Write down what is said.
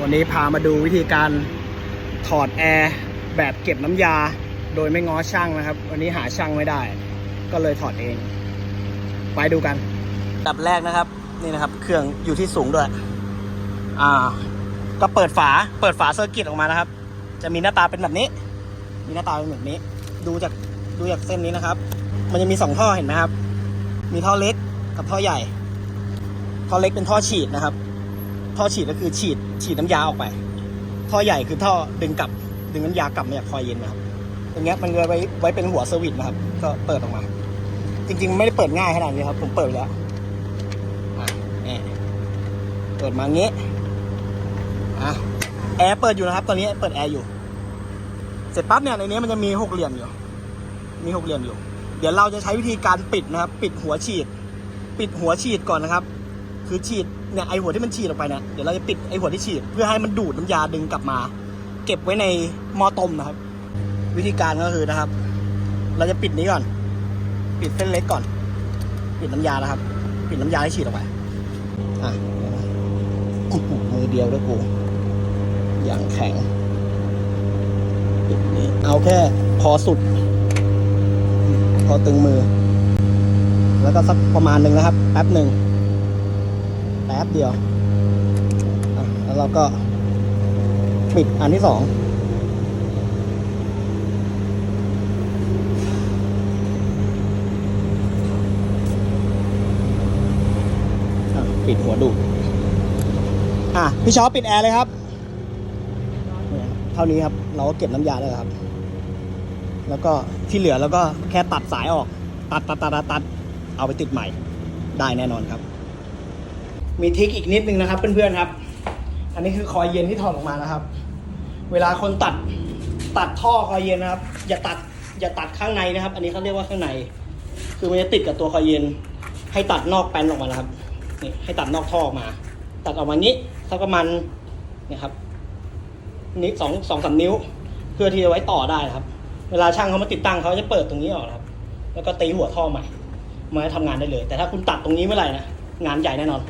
วันนี้พามาดูวิธีการถอดแอร์แบบเก็บน้ำยา โดยไม่ง้อช่างนะครับ วันนี้หาช่างไม่ได้ ก็เลยถอดเอง ไปดูกัน ดับแรกนะครับ นี่นะครับ เครื่องอยู่ที่สูงด้วย อ่า ก็เปิดฝา เปิดฝาเซอร์กิตออกมานะครับ จะมีหน้าตาเป็นแบบนี้ มีหน้าตาเป็นแบบนี้ ดูจากดูจากเส้นนี้นะครับ มันจะมีสองท่อเห็นไหมครับ มีท่อเล็กกับท่อใหญ่ ท่อเล็กเป็นท่อฉีดนะครับ ท่อฉีดก็คือฉีดฉีดน้ำยาออกไป ท่อใหญ่คือท่อดึงกลับ ดึงน้ำยากลับมาจากคอยเย็นนะครับตรงเนี้ยมันไว้ไว้เป็นหัวสวิตช์นะครับ ก็เปิดออกมา จริง ๆ ไม่ได้เปิดง่ายขนาดนี้ครับ ผมเปิดไปแล้วแอร์เปิดมางี้อะแอร์เปิดอยู่นะครับ ตอนนี้เปิดแอร์อยู่ เสร็จปั๊บเนี่ยในนี้มันจะมีหกเหลี่ยมอยู่ มีหกเหลี่ยมอยู่ เดี๋ยวเราจะใช้วิธีการปิดนะครับ ปิดหัวฉีด ปิดหัวฉีดก่อนนะครับ คือฉีดเนี่ยไอหัวที่มันฉีดออกไปเนี่ยเดี๋ยวเราจะปิดไอหัวที่ฉีด เพื่อให้มันดูดน้ำยาดึงกลับมา เก็บไว้ในหม้อต้มนะครับ วิธีการก็คือนะครับ เราจะปิดนี้ก่อน ปิดเส้นเล็กก่อน ปิดน้ำยานะครับ ปิดน้ำยาที่ฉีดออกไปอะมือเดียวด้วกูอย่างแข็งปิดนี้เอาแค่พอสุด พอตึงมือ แล้วก็สักประมาณหนึ่งนะครับ แป๊บหนึ่ง บเดียวแล้วเราก็ปิดอันที่สองอปิดหัวดูอะพี่ชอปปิดแอร์เลยครับเท่านี้ครับ เราก็เก็บน้ำยาได้แล้วครับ แล้วก็ที่เหลือเราก็แค่ตัดสายออก ตัดตัดตัดตัดตัดเอาไปติดใหม่ได้แน่นอนครับ มีทริคอีกนิดนึงนะครับ เพื่อนๆครับ อันนี้คือคอยเย็นที่ถอดออกมานะครับ เวลาคนตัดตัดท่อคอยเย็นนะครับ อย่าตัดอย่าตัดข้างในนะครับ อันนี้เขาเรียกว่าข้างใน คือมันจะติดกับตัวคอยเย็น ให้ตัดนอกแปนออกมานะครับนี่ให้ตัดนอกท่อออกมา ตัดออกมานี้สักประมาณนี่ครับนิ้วสองสองสามนิ้ว เพื่อที่จะไว้ต่อได้ครับ เวลาช่างเขามาติดตั้งเขาจะเปิดตรงนี้ออกครับ แล้วก็ตีหัวท่อใหม่มาทำงานได้เลย แต่ถ้าคุณตัดตรงนี้เมื่อไหร่นะงานใหญ่แน่นอน